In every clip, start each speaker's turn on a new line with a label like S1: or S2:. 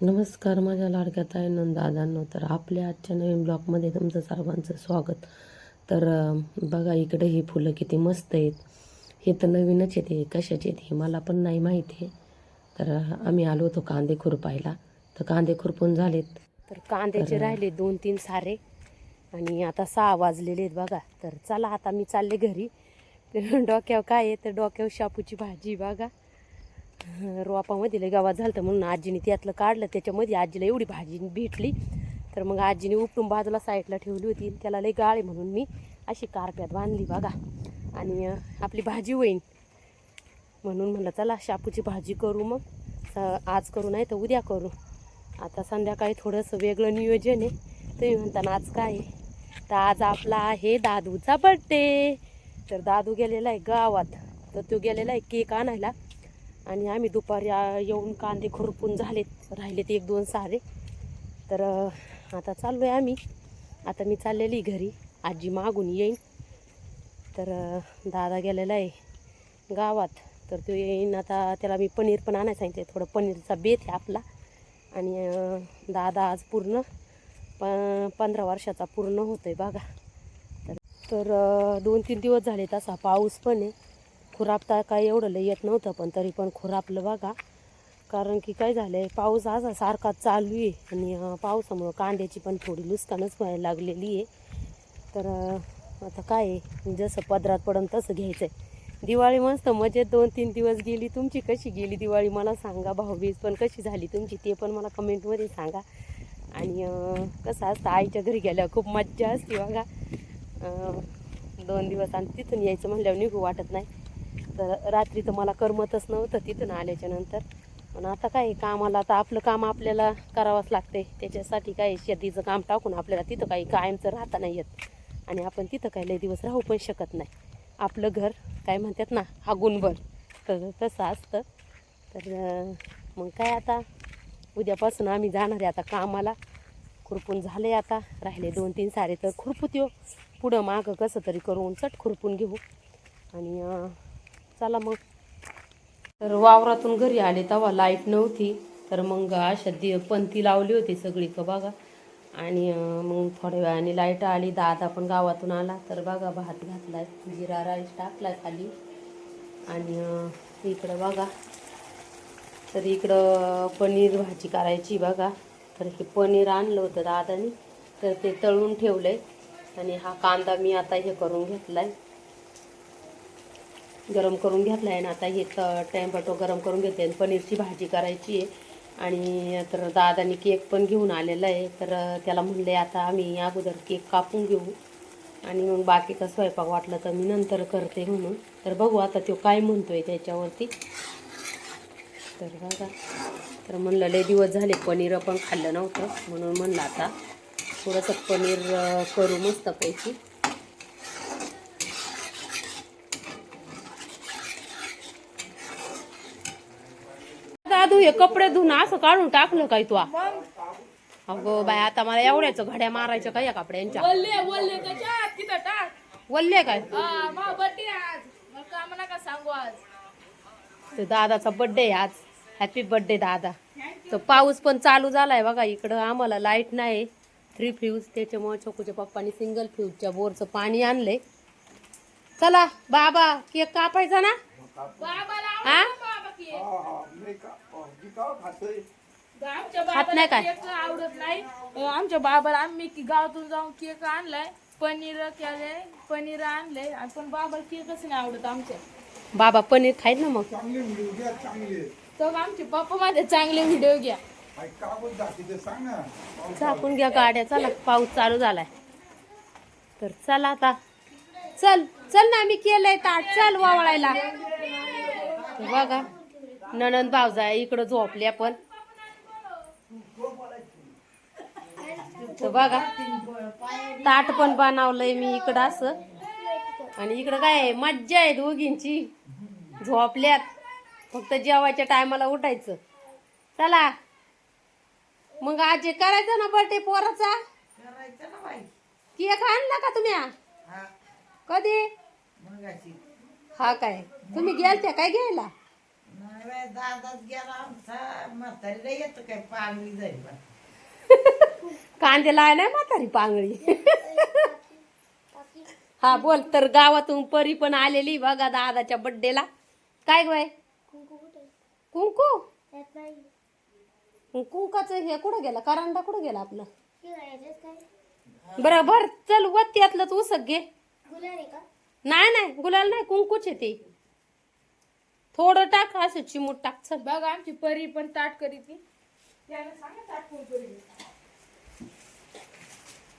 S1: नमस्कार माझ्या लाडक्या ताईंनो दादांनो. तर आपल्या आजच्या नवीन ब्लॉगमध्ये तुमचं सर्वांचं स्वागत. तर बघा इकडे ही फुलं किती मस्त आहेत. हे तर नवीनच येते कशाचे आहेत हे मला पण नाही माहिती आहे. तर आम्ही आलो होतो कांदे खुरपायला तर कांदे खुरपून झालेत.
S2: तर कांद्याचे राहिले दोन तीन सारे आणि आता सहा वाजलेले आहेत बघा. तर चला आता मी चालले घरी. तर डोक्यावर काय आहे? तर डोक्यावर शापूची भाजी बघा. रोपामध्ये लय गावात झालं म्हणून आजीने त्यातलं काढलं. त्याच्यामध्ये आजीला एवढी भाजी भेटली. तर मग आजीने उपटून बाजूला साईडला ठेवली होती. त्याला लय गाळे म्हणून मी अशी कारप्यात बांधली बघा. आणि आपली भाजी होईन म्हणून म्हणलं चला शापूची भाजी करू मग. आज करू नाही तर उद्या करू. आता संध्याकाळी थोडंसं वेगळं नियोजन आहे. तुम्ही म्हणताना आज काय तर आज आपला आहे दादूचा बड्डे तर दादू गेलेला आहे गावात. तर तो गेलेला आहे केक आणायला. आणि आम्ही दुपारी येऊन कांदे खुरपून झालेत. राहिलेत एक दोन सारे. तर आता चाललो आहे आम्ही. आता मी चाललेली घरी. आजी मागून येईन. तर दादा गेलेला आहे गावात. तर तो येईन. आता त्याला मी पनीर पण आणायला सांगितले थोडं पनीरचा बेत आहे आपला. आणि दादा आज पूर्ण प पंधरा वर्षाचा पूर्ण होतो आहे बघा. तर तर दोन तीन दिवस झाले तसा पाऊस पण आहे. खुरापता काय एवढं लय येत नव्हतं पण तरी पण खुरापलं बघा. कारण की काय झालं आहे पाऊस असा सारखा चालू आहे आणि पावसामुळं कांद्याची पण थोडी नुकसानच व्हायला लागलेली आहे. तर आता काय आहे जसं पदरात पडन तसं घ्यायचं आहे दिवाळी मस्त मजेत दोन तीन दिवस गेली. तुमची कशी गेली दिवाळी मला सांगा. भाऊबीज पण कशी झाली तुमची ते पण मला कमेंटमध्ये सांगा. आणि कसं असतं आईच्या घरी गेल्यावर खूप मज्जा असते बघा. दोन दिवस आणि तिथून यायचं म्हणल्यावर निघू वाटत नाही. तर रात्री तर मला करमतच नव्हतं तिथून आल्याच्यानंतर. पण आता काय कामाला आता आपलं काम आपल्याला करावंच लागते त्याच्यासाठी काय शेतीचं काम टाकून आपल्याला तिथं काही कायमचं राहता नाही येत. आणि आपण तिथं काही लई दिवस राहू पण शकत नाही. आपलं घर काय म्हणतात ना हा गुणभर. तर तसं असतं. तर मग काय आता? उद्यापासून आम्ही जाणार आहे आता कामाला. खुरपून झाले आता. राहिले दोन तीन सारे तर खुरपूत येऊ. पुढं मागं कसं तरी करून चट खुरपून घेऊ. आणि चला मग. तर वावरातून घरी आले तेव्हा लाइट नव्हती. तर मग अशा दि पंथी लावली होती सगळी का बघा. आणि मग थोड्या वेळाने लाइट आली. दादा पण गावातून आला. तर बघा भात घातला जिरा राईस टाकला खाली. आणि इकडं बघा. तर इकडं पनीर भाजी करायची बघा. तर हे पनीर आणलं होतं दादानी. तर ते तळून ठेवलं आहे आणि हा कांदा मी आता हे करून घेतला आहे गरम करून घेतला आहे ना आता हे टॅम्पॅटो गरम करून घेते आणि पनीरची भाजी करायची आहे. आणि तर दादानी केक पण घेऊन आलेला आहे. तर त्याला म्हणले आता आम्ही अगोदर केक कापून घेऊ. आणि मग बाकीचा स्वयंपाक वाटला तर मी नंतर करते म्हणून. तर बघू आता तो काय म्हणतो आहे त्याच्यावरती. तर बघा. तर म्हणलं लय दिवस झाले पनीर पण खाल्लं नव्हतं. म्हणून म्हणलं आता थोडंसं पनीर करू मस्तपैकी. हे कपडे धुवून असं काढून टाकलं काय तू अगो बाय आता मला एवढ्याच घड्या मारायच्या काय या कपड्यांच्या?
S3: वल्ले वल्ले कशा तिथं टाक.
S1: वल्ले काय?
S3: हा मा बड्डे आज. मला काम नका सांगू आज.
S1: तर दादाचा बड्डे आज. हॅपी बड्डे दादा. तर पाऊस पण चालू झालाय बघा इकडं. आम्हाला लाइट नाही. थ्री फ्यूज त्याच्यामुळे छोकूच्या पप्पानी सिंगल फ्यूजच्या बोरचं पाणी आणलंय. चला बाबा केक कापायचा ना?
S3: बाबाला
S1: हा
S3: बाबा
S1: नाही
S3: बाबाला
S1: काय?
S3: केक आवडत नाही. अं, आमच्या बाबाला आम्ही की गावातून जाऊन केक आणलाय. पनीर केलंय पनीर आणलंय. आणि पण बाबाला केकच नाही आवडत आमच्या.
S1: बाबा पनीर खाईल ना मग?
S3: तर आमचे पप्पा माझे चांगले व्हिडिओ घ्या.
S1: झाकून घ्या गाड्या चला. पाऊस चालू झालाय. तर चला आता. चल चल ना आम्ही केलंय ताट. चल वावळायला. बघा. ननंद भावजा इकडं झोपल्या पण तर बघा ताट पण बनवलंय मी इकडं असं. आणि इकडं काय आहे, मज्जा आहे दोघींची. झोपल्यात. फक्त जेवायच्या टायमाला उठायचं. चला. मग आज करायचं ना बर्थडे पोराचा? केक आणला का तुम्ही? कधी? हा काय? तुम्ही गेलत्या काय घ्यायला?
S4: दादाच गेला आमचा. म्हातारीला येतं काय? पांगली जाईल बा.
S2: कांदे लाय नाही म्हातारी पांगळी. हा बोल तर गावातून परी पण आलेली बघा दादाच्या बड्डेला काय गय कुंकू? कुंकाच हे कुठं गेला? करंडा कुठं गेला आपलं? बरं भर चल वत यातलं तू सगळे नाही नाही गुलाल नाही कुंकूच आहे ते. थोडं टाक असं चिमूट टाक. चल
S3: बघा आमची परी पण ताट करी ती त्याला सांगा ताट कोण करी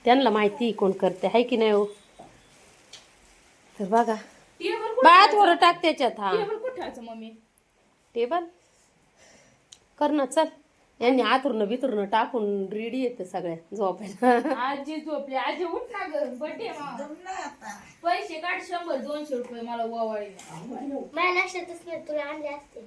S2: त्यांना माहिती कोण करते हाय की नाही हो? तर बघा. बाळा थोडं टाक त्याच्यात हा.
S3: टेबल कुठं मम्मी?
S2: टेबल? कर ना चल. यांनी आतुरनं बितुरनं टाकून रेडी येते सगळ्या झोपायला.
S3: आजी झोपली. आजी उठ ना ग बड्डे पैसे काढ शंभर दोनशे रुपये मला ओवाळी
S1: माझ्या लक्षातच नाही तुला आणले असते.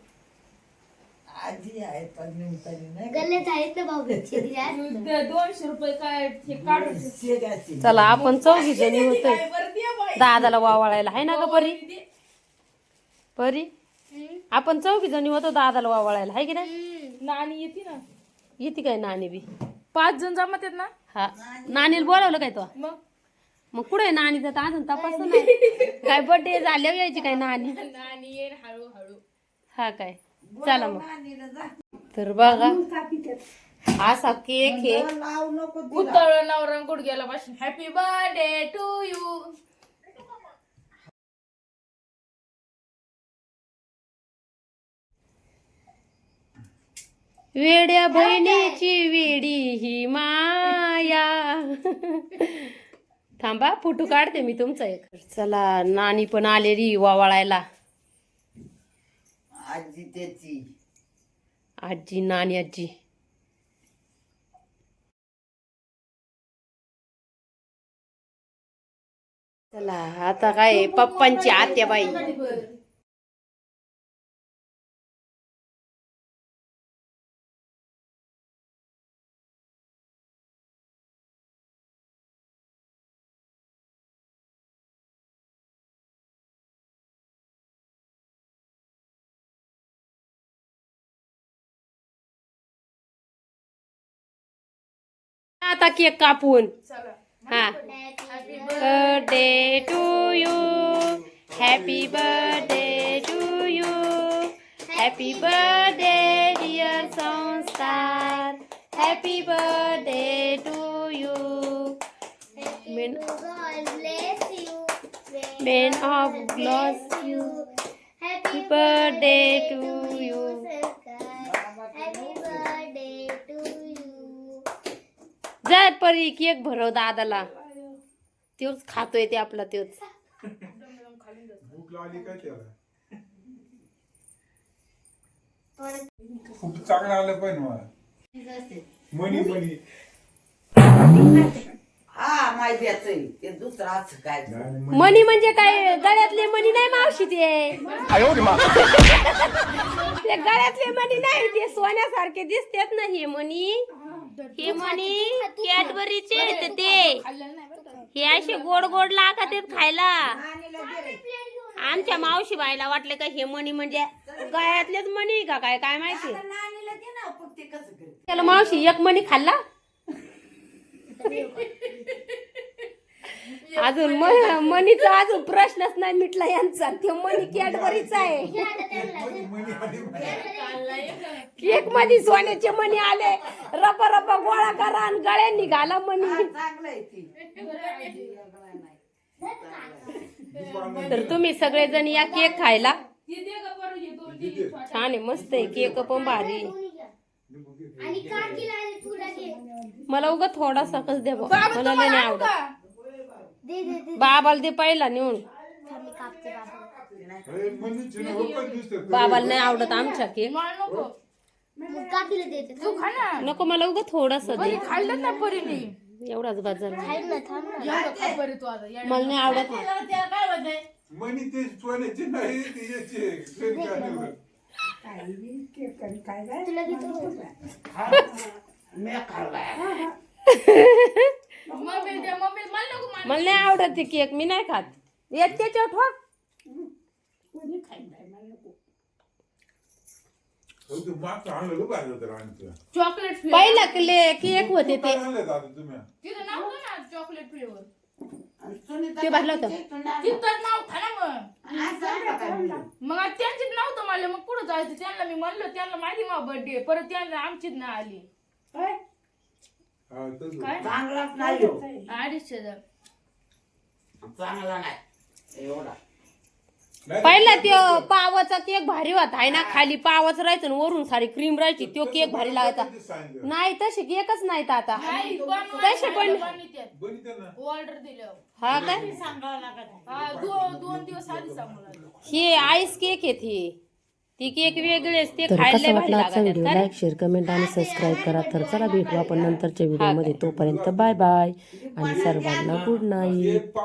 S4: आजी आहे पण निमतानी नाही
S1: गल्ल्यात आहेत ना भाऊ दिले असते.
S3: दोनशे रुपये काय हे काढून
S4: शेगाची.
S2: चला आपण चौघी जणी होतोय. दादाला वावळायला हाय ना ग परी? परी? आपण चौघी जणी होतो दादाला वावळायला हाय की नाही?
S3: नाणी येते ना.
S2: येते काय नाणी बी?
S3: पाच जण जमत आहेत ना?
S2: हा. नानीला बोलावलं काय तो?
S3: मग?
S2: मग कुठे आहे नाणी तर अजून तपास नाही. काय बर्थडे झाल्यावर यायची काय नाणी
S3: नाणी येईल हळूहळू.
S2: हा काय? चला मग. तर बघा. असा केक आहे.
S4: लावू नको
S3: उतळ नवरा कुठ गेला पासून हॅपी बर्थडे टू यू
S2: वेड्या बहिणीची वेडी ही माया. थांबा फोटो काढते मी तुमचा एक. चला नानी पण आलेली वावळायला.
S4: आजी त्याची.
S2: आजी नानी आजी. चला आता काय पप्पांची आत्याबाई. आता केक कापून. हा. Birthday to you happy birthday to you happy birthday dear Sanskar happy birthday to you men. Men of gloss
S1: you. Happy
S2: birthday to you
S1: Happy birthday to you.
S2: जर परी केक भरव दादाला. तोच खातोय ते आपला तोच
S5: भूक लागली काय त्याला?
S1: थोडं
S5: खूप चांगलं आलं पण मला. मनी मनी
S4: हा माहिती आहे ते. दुसरं असं काय?
S5: नाही,
S2: मणी म्हणजे काय? गळ्यातले मणी नाही मावशी ते. ते गळ्यातले मणी नाही ते सोन्यासारखे दिसतात ना हे मणी हे मणी कॅडबरीचे आहेत ते हे असे गोड गोड लागत आहेत खायला. आमच्या मावशी बाईला वाटले का हे मणी म्हणजे गळ्यातलेच मणी का काय काय माहिती?
S4: नानीला दे ना पण ते कसं करेल
S2: त्याला मावशी एक मणी खाल्ला? अजून मनीचा अजून प्रश्नच नाही मिटला यांचा. ते मनी कॅडबरीचा आहे. केकमध्ये सोन्याचे मणी आले. रपा रपा गोळा करा आणि गळ्यांनी घाला मणी
S4: चांगलं आहे ती.
S2: तर तुम्ही सगळेजण या केक खायला.
S3: दे हे
S2: छान आहे मस्त आहे केक पण भारी आहे. मला उगा थोडासा कस द्या बुवा. मला लय नाही आवडत.
S1: दे दे दे
S2: बाबाला दे पहिला नेऊन. बाबाला नाही आवडत आमच्या केक.
S3: मला नको.
S1: मग काकीला देते.
S3: तू खा ना.
S2: नको मला उगा थोडासा दे.
S3: खाल्लं ना परीने
S2: एवढाच बाद झाला
S1: थांब ना थांब ना.
S3: एवढं खा बरं तू आता या-
S2: मला नाही आवडत
S3: काय होतंय
S5: मनी ते सोन्याचे नाही ते याचे सोन्याचे.
S1: तुला घेतो
S4: मी खाल्लाय.
S3: मम्मी दे मम्मी मला नको मला
S2: मला नाही आवडत ते केक मी नाही खात. येत त्याच्यावर ठेवा
S5: हो, तू मागचं आणलेलं भारी होतं राणीचं.
S3: Chocolate flavour.
S2: पहिला केले केक होते ते?
S3: तिथं नव्हतं ना चॉकलेट फ्लेवर.
S4: आणि सुनीता
S2: ते भरलं होतं.
S3: तिथं नव्हतं ना मग? मग आज त्यांचीच नव्हतं मला. मग कुठं जायचं? त्यांना मी म्हणलं त्यांना माहिती माझा बर्थडे परत त्यांना आमचीच नाही आली.
S5: हा.
S3: काय?
S4: चांगलाच नाही हो.
S3: अडीचशे हजार.
S4: चांगला नाही. एवढा.
S2: पहिला त्यो पावाचा केक भारी होता आहे ना खाली पावच राहायचं आणि वरून सारी क्रीम राहायची तो केक भारी लागायचा? नाही तसे केकच नाहीत आता.
S3: नाही
S2: तसे पण-
S5: ना.
S3: ऑर्डर दिलं.
S2: हा काय
S3: हा दोन दोन दिवस आधी सांगू लागलं.
S2: हे आईस केक आहेत हे ती केक वेगळेच ते
S6: तर
S2: खायला भारी
S6: वाटला आजचा व्हिडिओ? लाईक शेअर कमेंट आणि सबस्क्राईब करा. तर चला भेटू आपण नंतरच्या व्हिडिओमध्ये तोपर्यंत बाय बाय आणि सर्वांना गुड नाईट